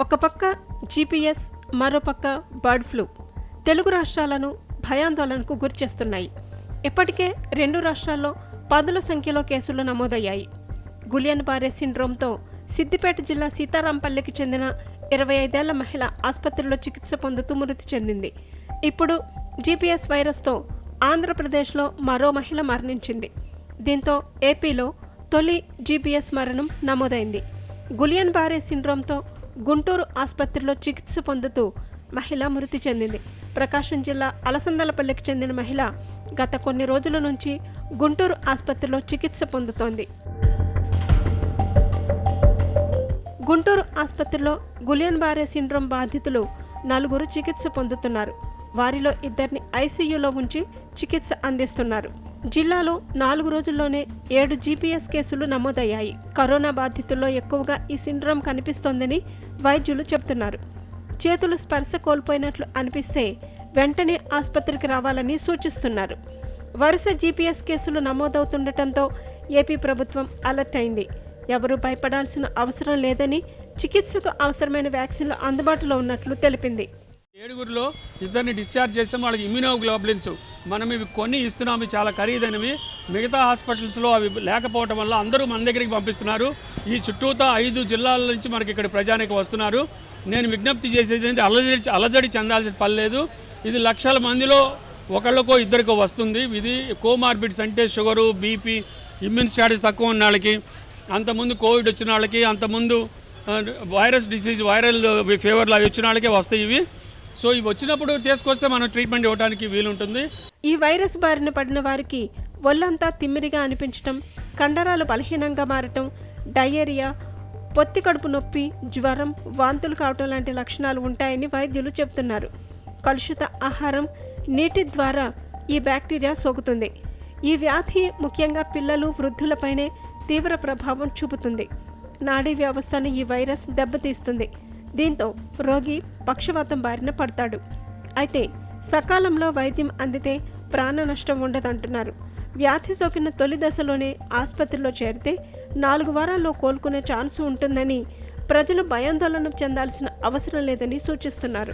ఒక పక్క జీపీఎస్ మరోపక్క బర్డ్ ఫ్లూ. తెలుగు రాష్ట్రాలను భయాందోళనకు గురిచేస్తున్నాయి ఇప్పటికే రెండు రాష్ట్రాల్లో పదుల సంఖ్యలో కేసులు నమోదయ్యాయి. గులియన్ బారే సిండ్రోమ్తో సిద్దిపేట జిల్లా సీతారాంపల్లికి చెందిన ఇరవై ఐదేళ్ళ మహిళ ఆసుపత్రిలో చికిత్స పొందుతూ మృతి చెందింది. ఇప్పుడు జీపీఎస్ వైరస్తో ఆంధ్రప్రదేశ్లో మరో మహిళ మరణించింది. దీంతో ఏపీలో తొలి జీపీఎస్ మరణం నమోదైంది. గులియన్ బారే సిండ్రోమ్తో గుంటూరు ఆసుపత్రిలో చికిత్స పొందుతూ మహిళ మృతి చెందింది. ప్రకాశం జిల్లా అలసందలపల్లికి చెందిన మహిళ గత కొన్ని రోజుల నుంచి గుంటూరు ఆసుపత్రిలో చికిత్స పొందుతోంది. గుంటూరు ఆసుపత్రిలో గులియన్ బారే సిండ్రోమ్ బాధితులు నలుగురు చికిత్స పొందుతున్నారు. వారిలో ఇద్దరిని ఐసీయూలో ఉంచి చికిత్స అందిస్తున్నారు. జిల్లాలో నాలుగు రోజుల్లోనే ఏడు జీపీఎస్ కేసులు నమోదయ్యాయి. కరోనా బాధితుల్లో ఎక్కువగా ఈ సిండ్రోమ్ కనిపిస్తోందని వైద్యులు చెబుతున్నారు. చేతులు స్పర్శ కోల్పోయినట్లు అనిపిస్తే వెంటనే ఆసుపత్రికి రావాలని సూచిస్తున్నారు. వరుస జీపీఎస్ కేసులు నమోదవుతుండటంతో ఏపీ ప్రభుత్వం అలర్ట్ అయింది. ఎవరూ భయపడాల్సిన అవసరం లేదని చికిత్సకు అవసరమైన వ్యాక్సిన్లు అందుబాటులో ఉన్నట్లు తెలిపింది. ఏడుగురిలో ఇద్దరిని డిశ్చార్జ్ చేసాం వాళ్ళకి ఇమ్యూనోగ్లోబులిన్స్ మనం ఇవి కొన్ని ఇస్తున్నాము చాలా ఖరీదైనవి. మిగతా హాస్పిటల్స్లో అవి లేకపోవటం వల్ల అందరూ మన దగ్గరికి పంపిస్తున్నారు. ఈ చుట్టూతా ఐదు జిల్లాల నుంచి మనకి ఇక్కడ ప్రజానికి వస్తున్నారు. నేను విజ్ఞప్తి చేసేది అలజడి అలజడి చెందాల్సిన పని లేదు. ఇది లక్షల మందిలో ఒకళ్ళకో ఇద్దరికో వస్తుంది. ఇది కోమార్బిడ్స్ అంటే షుగరు బీపీ ఇమ్యూన్ స్టాటస్ తక్కువ ఉన్న వాళ్ళకి అంతకుముందు కోవిడ్ వచ్చిన వాళ్ళకి అంతకుముందు వైరస్ డిసీజ్ వైరల్ ఫీవర్లు అవి వచ్చిన వాళ్ళకే వస్తాయి ఇవి. సో ఇవి వచ్చినప్పుడు తీసుకొస్తే మనం ట్రీట్మెంట్ ఇవ్వడానికి వీలుంటుంది. ఈ వైరస్ బారిన పడిన వారికి ఒళ్ళంతా తిమ్మిరిగా అనిపించటం కండరాలు బలహీనంగా మారటం డయేరియా పొత్తి కడుపు నొప్పి జ్వరం వాంతులు కావటం లాంటి లక్షణాలు ఉంటాయని వైద్యులు చెబుతున్నారు. కలుషిత ఆహారం నీటి ద్వారా ఈ బ్యాక్టీరియా సోకుతుంది. ఈ వ్యాధి ముఖ్యంగా పిల్లలు వృద్ధులపైనే తీవ్ర ప్రభావం చూపుతుంది. నాడీ వ్యవస్థను ఈ వైరస్ దెబ్బతీస్తుంది. దీంతో రోగి పక్షవాతం బారిన పడతాడు. అయితే సకాలంలో వైద్యం అందితే ప్రాణ నష్టం ఉండదంటున్నారు. వ్యాధి సోకిన తొలి దశలోనే ఆసుపత్రిలో చేరితే నాలుగు వారాల్లో కోలుకునే ఛాన్స్ ఉంటుందని ప్రజలు భయాందోళన చెందాల్సిన అవసరం లేదని సూచిస్తున్నారు.